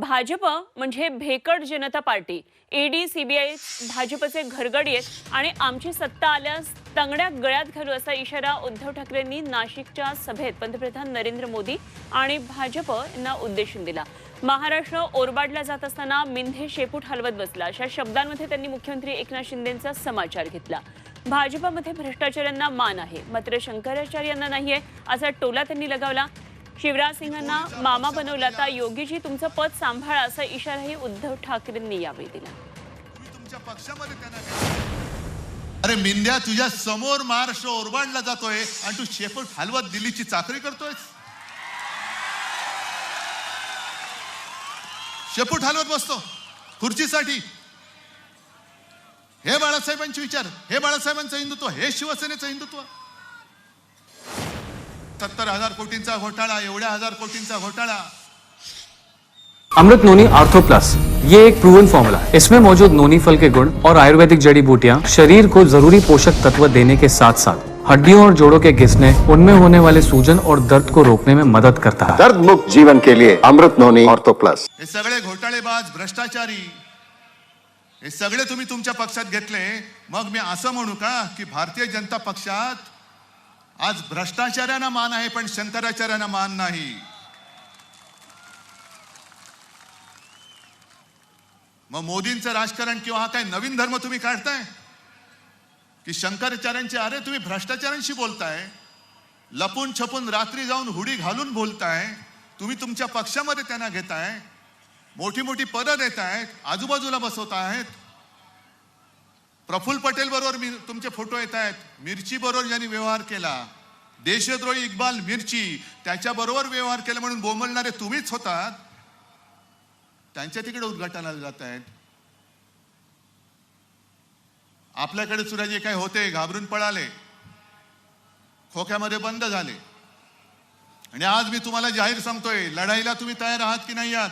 भाजप म्हणजे भेकड जनता party. ED CBI भाजपचे घरगडी आहेत आणि आमची सत्ता आल्यास तंगड्या गळ्यात घालू असा इशारा उद्धव ठाकरेंनी नाशिकच्या सभेत पंतप्रधान नरेंद्र मोदी आणि भाजप यांना उद्देशून दिला. महाराष्ट्र ओरबाडला जात असताना मिंधे शेपूट हलवत बसला. अशा शब्दांमध्ये त्यांनी मुख्यमंत्री एकनाथ शिंदेचा समाचार घेतला. भाजपमध्ये भ्रष्टाचाऱ्यांना मान आहे. मात्र शंकराचार्यांना नाहीये असा टोला त्यांनी लगावला. शिवराज सिंहांना मामा बनवलं आता योगीजी तुमचं पद सांभाळा असा इशाराही उद्धव ठाकरेंनी यावेळी दिला. अरे मिंद्या तुझ्या समोर महाराष्ट्र ओरबाडला जातोय आणि तू शेपट हलवत दिल्लीची चाकरी करतोय. शेपूट हलवत बसतो. खुर्चीसाठी. हे बाळासाहेबांचे विचार हे बाळासाहेबांचं हिंदुत्व हे शिवसेनेचं हिंदुत्व. सत्तर हजार कोटींचा घोटाळा एवढ्या हजार कोटींचा घोटाळा. अमृत नोनी आर्थो प्लस ये एक प्रूवन फॉर्मूला है इसमें मौजूद नोनी फल के गुण और आयुर्वेदिक जड़ी बूटियाँ शरीर को जरूरी पोषक तत्व देने के साथ साथ हड्डियों और जोड़ों के घिसने उनमें होने वाले सूजन और दर्द को रोकने में मदद करता है। दर्द मुक्त जीवन के लिए अमृत नोनी ऑर्थो प्लस हे सगळे घोटाळेबाज भ्रष्टाचारी. हे सगळे तुम्ही तुमच्या पक्षात घेतले. मग मी असं म्हणू का की भारतीय जनता पक्षात आज भ्रष्टाचार्यांना मान आहे पण शंकराचार्यांना मान नाही. मग मोदींचं राजकारण किंवा हा काय नवीन धर्म तुम्ही काढताय? की शंकराचार्यांचे अरे तुम्ही भ्रष्टाचारांशी बोलताय लपून छपून रात्री जाऊन हुडी घालून बोलताय तुम्ही तुमच्या पक्षामध्ये त्यांना घेताय मोठी मोठी पदं देत आहेत आजूबाजूला बसवत आहेत प्रफुल्ल पटेल बरोबर मी तुमचे फोटो येत आहेत. मिरची बरोबर ज्यांनी व्यवहार केला देशद्रोही इक्बाल मिरची त्याच्याबरोबर व्यवहार केला म्हणून बोंबलणारे तुम्हीच होतात. त्यांच्या तिकडे उद्घाटनाला जात आहेत. आपल्याकडे सुद्धा जे काही होते घाबरून पळाले. खोक्यामध्ये बंद झाले. आणि आज मी तुम्हाला जाहीर सांगतोय लढाईला तुम्ही तयार आहात की नाही आहात?